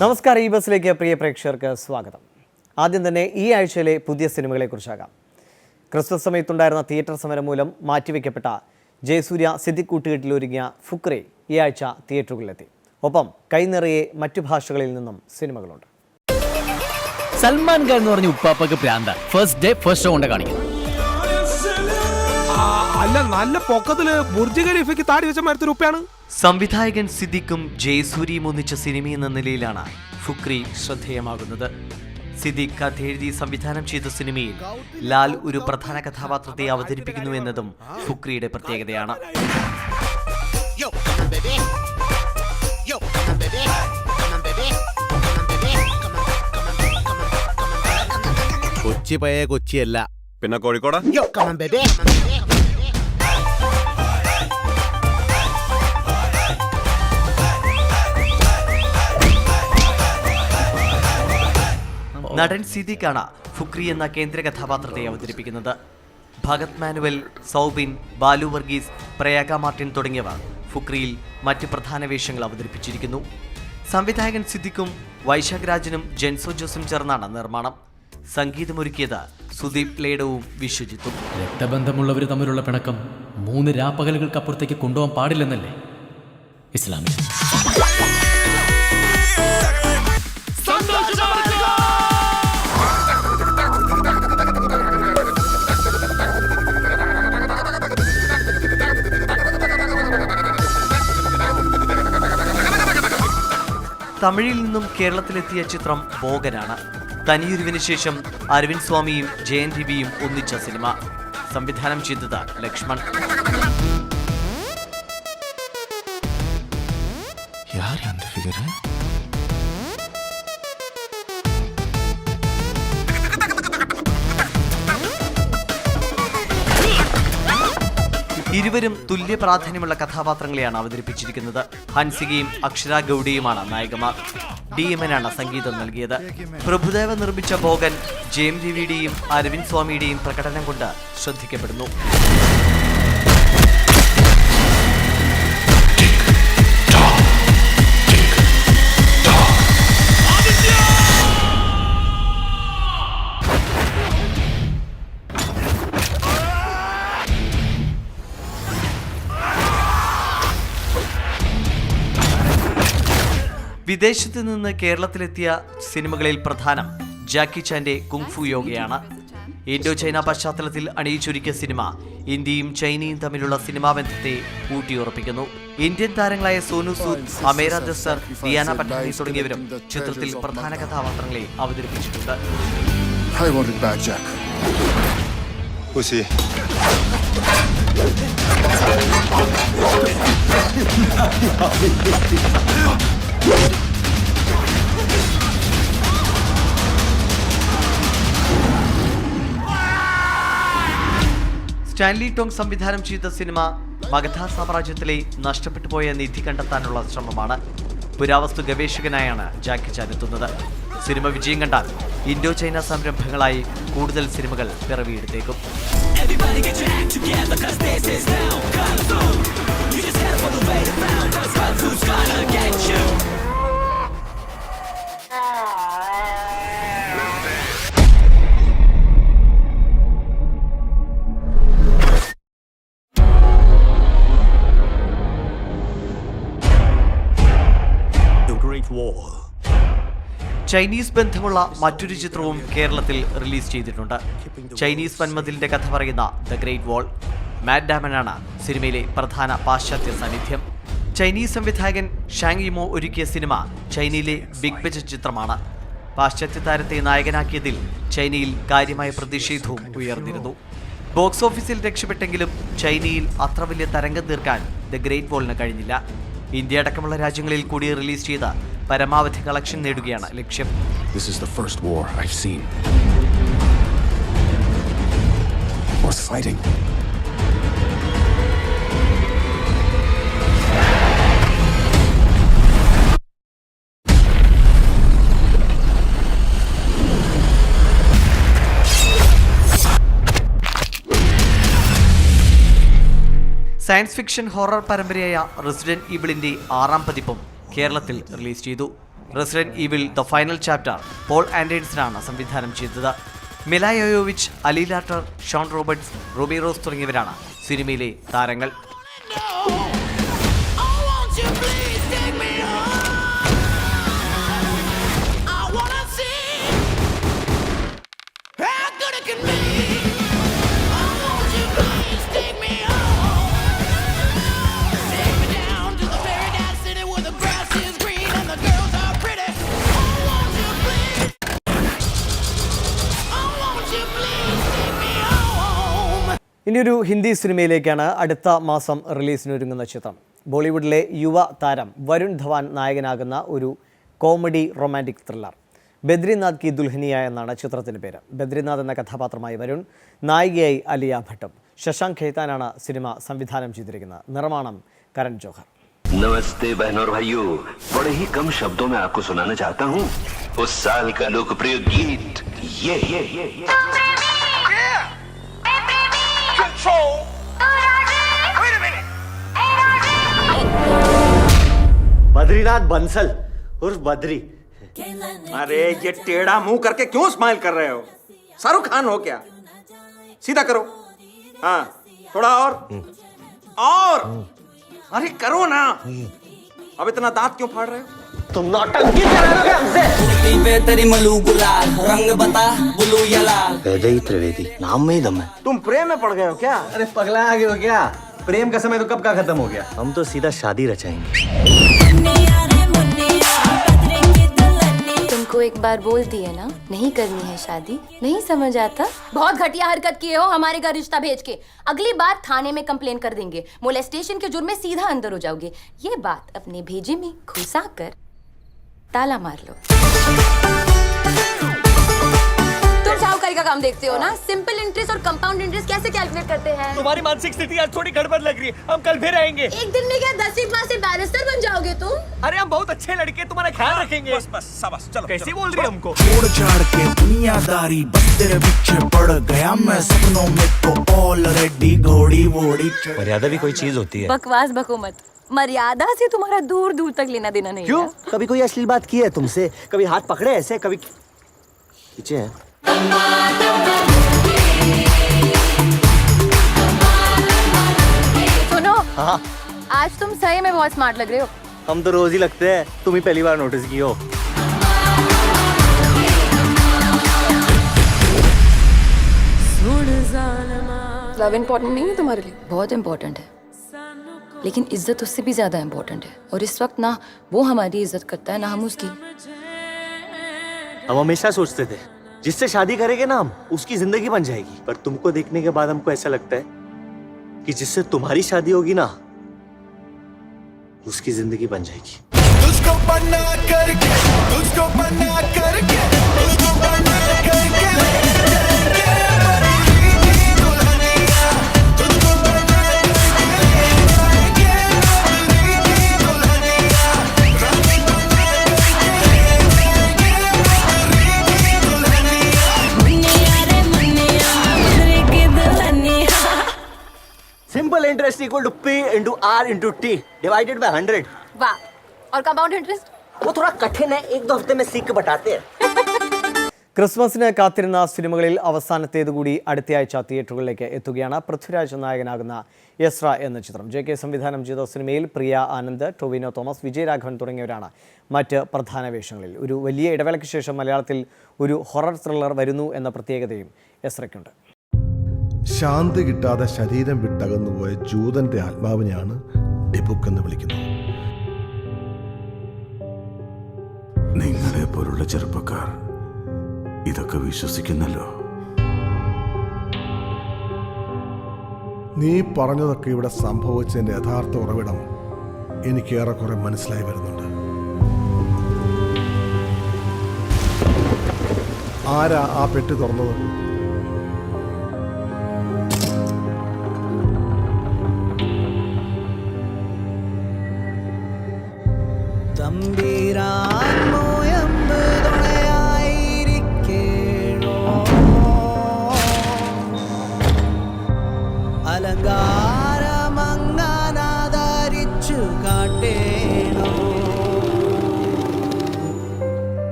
നമസ്കാരം ഈ ബസ്സിലേക്ക് പ്രിയ പ്രേക്ഷകർക്ക് സ്വാഗതം. ആദ്യം തന്നെ ഈ ആഴ്ചയിലെ പുതിയ സിനിമകളെക്കുറിച്ചാകാം. ക്രിസ്മസ് സമയത്തുണ്ടായിരുന്ന തിയേറ്റർ സമരം മൂലം മാറ്റിവെക്കപ്പെട്ട ജയസൂര്യ സിദ്ദിഖ് കൂട്ടുകെട്ടിൽ ഒരുങ്ങിയ ഫുക്രെ ഈ ആഴ്ച തിയേറ്ററുകളിലെത്തി. ഒപ്പം കൈനിറയെ മറ്റു ഭാഷകളിൽ നിന്നും സിനിമകളുണ്ട്. സൽമാൻ ഖാൻ എന്ന് പറഞ്ഞ ഉപ്പാപ്പക്ക് പ്രാന്ത. ഫസ്റ്റ് ഡേ ഫസ്റ്റ് ഷോ കൊണ്ട് കാണിക്കും ആ, അല്ല നല്ല പൊക്കത്തിൽ ബുർജ് ഖലീഫയ്ക്ക് താടി വെച്ച മരത്തിൽ ഉപ്പയാണ്. സംവിധായകൻ സിദ്ദിഖും ജയസൂരിയും ഒന്നിച്ച സിനിമ എന്ന നിലയിലാണ് ഫുക്രി ശ്രദ്ധേയമാകുന്നത്. സിദ്ദിഖ് കഥ എഴുതി സംവിധാനം ചെയ്ത സിനിമയിൽ ലാൽ ഒരു പ്രധാന കഥാപാത്രത്തെ അവതരിപ്പിക്കുന്നു എന്നതും ഫുക്രിയുടെ പ്രത്യേകതയാണ്. കൊച്ചി പയ കൊച്ചിയല്ല. പിന്നെ Yo, നടൻ സിദ്ദിഖാണ് ഫുക്രി എന്ന കേന്ദ്ര കഥാപാത്രത്തെ അവതരിപ്പിക്കുന്നത്. ഭഗത് മാനുവൽ സൗബിൻ ബാലു വർഗീസ് പ്രയാഗ മാർട്ടിൻ തുടങ്ങിയവർ ഫുക്രിയിൽ മറ്റ് പ്രധാന വേഷങ്ങൾ അവതരിപ്പിച്ചിരിക്കുന്നു. സംവിധായകൻ സിദ്ദിഖും വൈശാഖ് രാജനും ജെൻസോ ജോസും ചേർന്നാണ് നിർമ്മാണം. സംഗീതമൊരുക്കിയത് സുദീപ് ലേഡവും വിശ്വജിത്തും. രക്തബന്ധമുള്ളവർ തമ്മിലുള്ള പിണക്കം മൂന്ന് രാപ്പകലുകൾക്കപ്പുറത്തേക്ക് കൊണ്ടുപോകാൻ പാടില്ലെന്നല്ലേ? ഇസ്ലാമിക തമിഴിൽ നിന്നും കേരളത്തിലെത്തിയ ചിത്രം ബോഗനാണ് തനിയുരുവിന് ശേഷം അരവിന്ദ് സ്വാമിയും ജയൻ രവിയും ഒന്നിച്ച സിനിമ. സംവിധാനം ചെയ്തത് ലക്ഷ്മൺ. ഇരുവരും തുല്യ പ്രാധാന്യമുള്ള കഥാപാത്രങ്ങളെയാണ് അവതരിപ്പിച്ചിരിക്കുന്നത്. ഹൻസികയും അക്ഷര ഗൗഡിയുമാണ് നായികമാർ. ഡി എമ്മനാണ് സംഗീതം നൽകിയത്. പ്രഭുദേവ നിർമ്മിച്ച ഭോഗൻ ജെയിം രവിയുടെയും അരവിന്ദ് സ്വാമിയുടെയും പ്രകടനം കൊണ്ട് ശ്രദ്ധിക്കപ്പെടുന്നു. വിദേശത്ത് നിന്ന് കേരളത്തിലെത്തിയ സിനിമകളിൽ പ്രധാനം ജാക്കി ചാന്റെ കുങ്ഫു യോഗയാണ്. ഇൻഡോ ചൈന പശ്ചാത്തലത്തിൽ അണിയിച്ചൊരുക്കിയ സിനിമ ഇന്ത്യയും ചൈനയും തമ്മിലുള്ള സിനിമാ ബന്ധത്തെ ഊട്ടിയുറപ്പിക്കുന്നു. ഇന്ത്യൻ താരങ്ങളായ സോനു സൂദ് അമേര ദസർ ദിയാന പട്ടാനി തുടങ്ങിയവരും ചിത്രത്തിൽ പ്രധാന കഥാപാത്രങ്ങളെ അവതരിപ്പിച്ചിട്ടുണ്ട്. I സ്റ്റാൻലി ടോങ് സംവിധാനം ചെയ്ത സിനിമ മഗധ സാമ്രാജ്യത്തിലെ നഷ്ടപ്പെട്ടു പോയ നിധി കണ്ടെത്താനുള്ള ശ്രമമാണ്. പുരാവസ്തു ഗവേഷകനായാണ് ജാക്കി ചാൻ എത്തുന്നത്. സിനിമ വിജയം കണ്ടാൽ ഇൻഡോ ചൈന സംരംഭങ്ങളായി കൂടുതൽ സിനിമകൾ പിറവിയെടുത്തേക്കും. ചൈനീസ് ബന്ധമുള്ള മറ്റൊരു ചിത്രവും കേരളത്തിൽ റിലീസ് ചെയ്തിട്ടുണ്ട്. ചൈനീസ് വൻമതിലിന്റെ കഥ പറയുന്ന ദ ഗ്രേറ്റ് വാൾ മാറ്റ് ഡാമനാണ് സിനിമയിലെ പ്രധാന പാശ്ചാത്യ സാന്നിധ്യം. ചൈനീസ് സംവിധായകൻ ഷാങ് ഇമോ ഒരുക്കിയ സിനിമ ചൈനയിലെ ബിഗ് ബജറ്റ് ചിത്രമാണ്. പാശ്ചാത്യ താരത്തെ നായകനാക്കിയതിൽ ചൈനയിൽ കാര്യമായ പ്രതിഷേധവും ഉയർന്നിരുന്നു. ബോക്സ് ഓഫീസിൽ രക്ഷപ്പെട്ടെങ്കിലും ചൈനയിൽ അത്ര വലിയ തരംഗം തീർക്കാൻ ദ ഗ്രേറ്റ് വാളിന് കഴിഞ്ഞില്ല. ഇന്ത്യ അടക്കമുള്ള രാജ്യങ്ങളിൽ കൂടി റിലീസ് ചെയ്ത പരമാവധി കളക്ഷൻ നേടുകയാണ് ലക്ഷ്യം This is the first war I've seen. Worth fighting. Science fiction horror പരമ്പരയായ resident ഈവിളിന്റെ ആറാം പതിപ്പും കേരളത്തിൽ റിലീസ് ചെയ്തു. Resident evil the final chapter Paul ആൻഡേഴ്സനാണ് സംവിധാനം ചെയ്തത്. Milla Jovovich Ali Larter Shawn Roberts Ruby Rose തുടങ്ങിയവരാണ് സിനിമയിലെ താരങ്ങൾ. ഇനിയൊരു ഹിന്ദി സിനിമയിലേക്കാണ് അടുത്ത മാസം റിലീസിനൊരുങ്ങുന്ന ചിത്രം ബോളിവുഡിലെ യുവ താരം വരുൺ ധവാൻ നായകനാകുന്ന ഒരു comedy romantic thriller Badrinath ki Dulhania എന്നാണ് ചിത്രത്തിൻ്റെ പേര് ബദ്രിനാഥ് എന്ന കഥാപാത്രമായി വരുൺ നായികയായി അലിയ ഭട്ടും ശശാങ്ക് ഖേത്താനാണ് സിനിമ സംവിധാനം ചെയ്തിരിക്കുന്നത് നിർമ്മാണം കരൺ ജോഹർ नमस्ते बहनों और भाइयों बड़े ही कम शब्दों में आपको सुनाना चाहता हूँ उस साल का लोकप्रिय गीत ये ये ये ये बद्रीनाथ बंसल उर्फ़ बद्री। अरे ये टेढ़ा मुँह करके क्यों स्माइल कर रहे हो? शाहरुख खान हो क्या? सीधा करो। हाँ थोड़ा और। और? अरे करो ना। अब इतना दांत क्यों फाड़ रहे हो? तुम नौटंकी हमसे? तेरी मलू गुलाल रंग बता बुलू या लाल। त्रिवेदी नाम में ही दम है। तुम प्रेम में पड़ गए हो क्या? अरे पगला आ गए हो क्या? प्रेम का समय तो कब का खत्म हो गया? हम तो सीधा शादी रचाएँगे। तुमको एक बार बोल दिए ना, नहीं करनी है शादी। नहीं समझ आता? बहुत घटिया हरकत किए हो हमारे घर रिश्ता भेज के। अगली बार थाने में कंप्लेन कर देंगे। मोलेस्टेशन के जुर्म में सीधा अंदर हो जाओगे। ये बात अपने भेजे में घुसा कर ताला मार लो। तुम साहूकारी का काम देखते हो ना? सिंपल इंटरेस्ट और कंपाउंड इंटरेस्ट कैसे कैलकुलेट करते हैं? तुम्हारी मानसिक स्थिति आज थोड़ी गड़बड़ लग रही है। हम कल फिर आएँगे। एक दिन में क्या दसवीं पास से बैरिस्टर बन जाओगे तुम? अरे हम बहुत अच्छे लड़के तुम्हारा ख्याल रखेंगे। बस बस सबस चलो कैसे बोल रही हमको? छोड़ छाड़ के दुनियादारी बस तेरे पीछे पड़ गया मैं सपनों में तो ऑलरेडी घोड़ी वोड़ी मर्यादा भी कोई चीज़ होती है। बकवास बको मत मर्यादा से तुम्हारा दूर दूर तक लेना देना नहीं क्यों? कभी कोई अश्लील बात की है तुमसे? कभी हाथ पकड़े ऐसे कभी खींचे हैं। सुनो आज तुम सही में बहुत स्मार्ट लग रहे हो। हम तो रोज ही लगते हैं तुम ही पहली बार नोटिस की हो। लव इम्पोर्टेंट नहीं है तुम्हारे लिए? बहुत इम्पोर्टेंट है। लेकिन इज़्ज़त उससे भी ज़्यादा इम्पोर्टेंट है। और इस वक्त ना वो हमारी इज़्ज़त करता है ना हम उसकी। हम हमेशा सोचते थे जिससे शादी करेंगे ना हम, उसकी ज़िंदगी बन जाएगी। पर तुमको देखने के बाद हमको ऐसा लगता है कि जिससे तुम्हारी शादी होगी ना, उसकी ज़िंदगी बन जाएगी। तुझको बना करके equal to P into R into T divided by hundred वाह और कंपाउंड इंटरेस्ट वो थोड़ा कठिन है एक दो हफ्ते में सीख के बताते हैं ക്രിസ്മസിന് കാത്തിരുന്ന സിനിമകളിൽ അവസാനത്തേത് കൂടി അടുത്തയാഴ്ച തിയേറ്ററുകളിലേക്ക് എത്തുകയാണ് പൃഥ്വിരാജ് നായകനാകുന്ന യസ്ര എന്ന ചിത്രം ജെ കെ സംവിധാനം ചെയ്ത സിനിമയിൽ പ്രിയ ആനന്ദ് ടൊവിനോ തോമസ് വിജയരാഘവൻ തുടങ്ങിയവരാണ് മറ്റ് പ്രധാന വേഷങ്ങളിൽ ഒരു വലിയ ഇടവേളയ്ക്ക് ശേഷം മലയാളത്തിൽ ഒരു ഹൊറർ ത്രില്ലർ വരുന്നു എന്ന പ്രത്യേകതയും യസ്രയ്ക്കുണ്ട് ശാന്തി കിട്ടാതെ ശരീരം വിട്ടകന്നുപോയ ജൂതന്റെ ആത്മാവിനെയാണ് ഡിബുക്ക് എന്ന് വിളിക്കുന്നത്. നിങ്ങളെ പോലുള്ള ചെറുപ്പക്കാർ ഇതൊക്കെ വിശ്വസിക്കുന്നല്ലോ. നീ പറഞ്ഞതൊക്കെ ഇവിടെ സംഭവിച്ചതിന്റെ യഥാർത്ഥ ഉറവിടം എനിക്ക് ഏറെക്കുറെ മനസ്സിലായി വരുന്നുണ്ട്. ആരാ ആ പെട്ടി തുറന്നത്?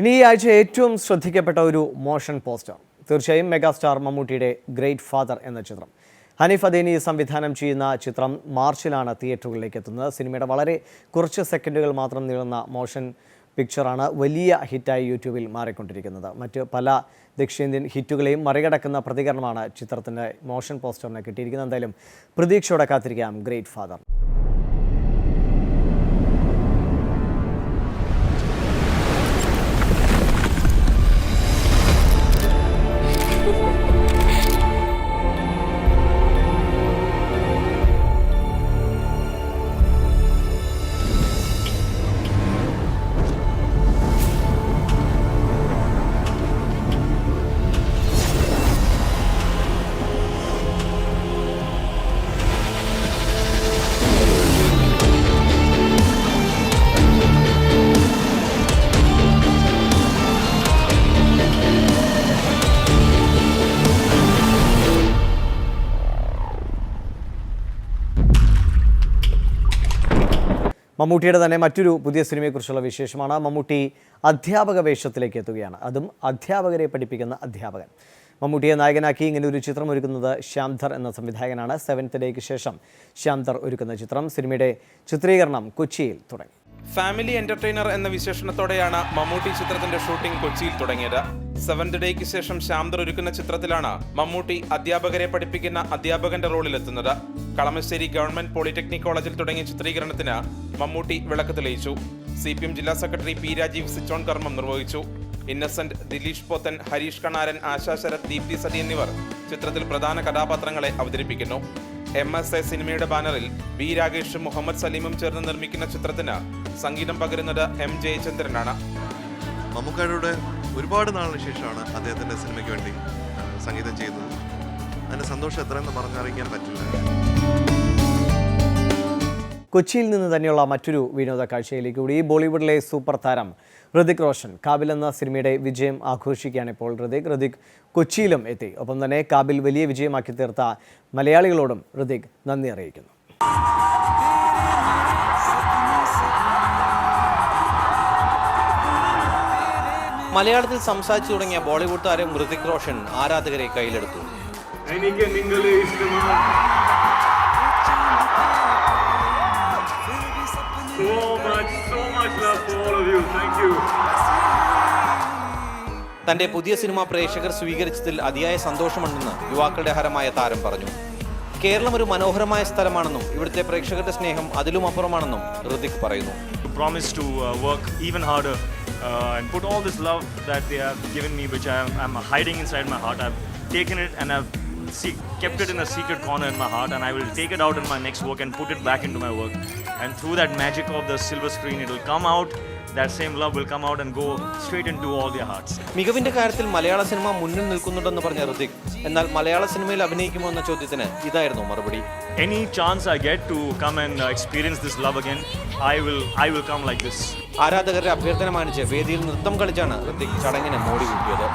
ഇനി ഈ ആഴ്ച ഏറ്റവും ശ്രദ്ധിക്കപ്പെട്ട ഒരു മോഷൻ പോസ്റ്റർ. തീർച്ചയായും മെഗാസ്റ്റാർ മമ്മൂട്ടിയുടെ ഗ്രേറ്റ് ഫാദർ എന്ന ചിത്രം. ഹനീഫ് അദീനി സംവിധാനം ചെയ്യുന്ന ചിത്രം മാർച്ചിലാണ് തിയേറ്ററുകളിലേക്ക് എത്തുന്നത്. സിനിമയുടെ വളരെ കുറച്ച് സെക്കൻഡുകൾ മാത്രം നീളുന്ന മോഷൻ പിക്ചറാണ് വലിയ ഹിറ്റായി യൂട്യൂബിൽ മാറിക്കൊണ്ടിരിക്കുന്നത്. മറ്റ് പല ദക്ഷിണേന്ത്യൻ ഹിറ്റുകളെയും മറികടക്കുന്ന പ്രതികരണമാണ് ചിത്രത്തിന്റെ മോഷൻ പോസ്റ്ററിന് കിട്ടിയിരിക്കുന്നത്. എന്തായാലും പ്രതീക്ഷയോടെ കാത്തിരിക്കാം ഗ്രേറ്റ് ഫാദർ. മമ്മൂട്ടിയുടെ തന്നെ മറ്റൊരു പുതിയ സിനിമയെക്കുറിച്ചുള്ള വിശേഷമാണ്. മമ്മൂട്ടി അധ്യാപക വേഷത്തിലേക്ക് എത്തുകയാണ്. അതും അധ്യാപകരെ പഠിപ്പിക്കുന്ന അധ്യാപകൻ. മമ്മൂട്ടിയെ നായകനാക്കി ഇങ്ങനെ ഒരു ചിത്രം ഒരുക്കുന്നത് ശ്യാംധർ എന്ന സംവിധായകനാണ്. സെവൻത്ത് ഡേക്ക് ശേഷം ശ്യാംധർ ഒരുക്കുന്ന ചിത്രം. സിനിമയുടെ ചിത്രീകരണം കൊച്ചിയിൽ തുടങ്ങി. ഫാമിലി എന്റർടൈനർ എന്ന വിശേഷണത്തോടെയാണ് മമ്മൂട്ടി ചിത്രത്തിന്റെ ഷൂട്ടിംഗ് കൊച്ചിയിൽ തുടങ്ങിയത്. സെവൻത് ഡേക്ക് ശേഷം ശാന്തർ ഒരുക്കുന്ന ചിത്രത്തിലാണ് മമ്മൂട്ടി അധ്യാപകരെ പഠിപ്പിക്കുന്ന അധ്യാപകന്റെ റോളിലെത്തുന്നത്. കളമശ്ശേരി ഗവൺമെന്റ് പോളിടെക്നിക് കോളേജിൽ തുടങ്ങിയ ചിത്രീകരണത്തിന് മമ്മൂട്ടി വിളക്ക് തെളിയിച്ചു സി പി എം ജില്ലാ secretary P Rajeev switch on കർമ്മം നിർവഹിച്ചു. ഇന്നസെന്റ് ദിലീഷ് പോത്തൻ ഹരീഷ് കണാരൻ ആശാ ശരത് ദീപ്തി സതി എന്നിവർ ചിത്രത്തിൽ പ്രധാന കഥാപാത്രങ്ങളെ അവതരിപ്പിക്കുന്നു. എം എസ് എ സിനിമയുടെ ബാനറിൽ ബി രാകേഷും മുഹമ്മദ് സലീമും ചേർന്ന് നിർമ്മിക്കുന്ന ചിത്രത്തിന് സംഗീതം പകരുന്നത് എം ജയചന്ദ്രനാണ്. മമ്മൂക്കായുടെ ഒരുപാട് നാളിന് ശേഷമാണ് അദ്ദേഹത്തിന്റെ സിനിമയ്ക്ക് വേണ്ടി സംഗീതം ചെയ്യുന്നത് അതിന്റെ സന്തോഷം എത്രയെന്ന് പറഞ്ഞറിയിക്കാൻ പറ്റില്ല. കൊച്ചിയിൽ നിന്ന് തന്നെയുള്ള മറ്റൊരു വിനോദ കാഴ്ചയിലേക്ക് കൂടി. ബോളിവുഡിലെ സൂപ്പർ താരം ഹൃതിക് റോഷൻ കാബിൽ എന്ന സിനിമയുടെ വിജയം ആഘോഷിക്കുകയാണ് ഇപ്പോൾ ഹൃതിക്. ഹൃതിക് കൊച്ചിയിലും എത്തി. ഒപ്പം തന്നെ കാബിൽ വലിയ വിജയമാക്കി തീർത്ത മലയാളികളോടും ഹൃതിക് നന്ദി അറിയിക്കുന്നു. മലയാളത്തിൽ സംസാരിച്ചു തുടങ്ങിയ ബോളിവുഡ് താരം ഹൃതിക് റോഷൻ ആരാധകരെ കയ്യിലെടുത്തു. തന്റെ പുതിയ സിനിമ പ്രേക്ഷകർ സ്വീകരിച്ചതിൽ അതിയായ സന്തോഷമുണ്ടെന്ന് യുവാക്കളുടെ ഹരമായ താരം പറഞ്ഞു. കേരളം ഒരു മനോഹരമായ സ്ഥലമാണെന്നും ഇവിടുത്തെ പ്രേക്ഷകരുടെ സ്നേഹം അതിലും അപ്പുറമാണെന്നും ഹൃതിക് പറയുന്നു. Promise to uh, uh, and put all this love that they have given me, which I'm, am, I'm hiding inside my heart. I've taken it and I've see, kept it in a secret corner in my heart, and I will take it out in my next work and put it back into my work. And through that magic of the silver screen, it will come out. That same love will come out and go straight into all their hearts. മികവിന്റെ കാര്യത്തിൽ മലയാള cinema മുന്നിൽ നിൽക്കുന്നുണ്ടെന്ന് പറഞ്ഞ ഋതിക് എന്നാൽ മലയാള സിനിമയിൽ അഭിനയിക്കുമോ എന്ന ചോദ്യത്തിന് ഇതായിരുന്നു മറുപടി Any chance I get to come and experience experience this love again, I will. I will come like this. ആരാധകരുടെ അഭ്യർത്ഥന മാനിച്ച് വേദിയിൽ നൃത്തം കളിച്ചാണ് ഋത്തിക് ചടങ്ങിന് മോടി കൂട്ടിയത്.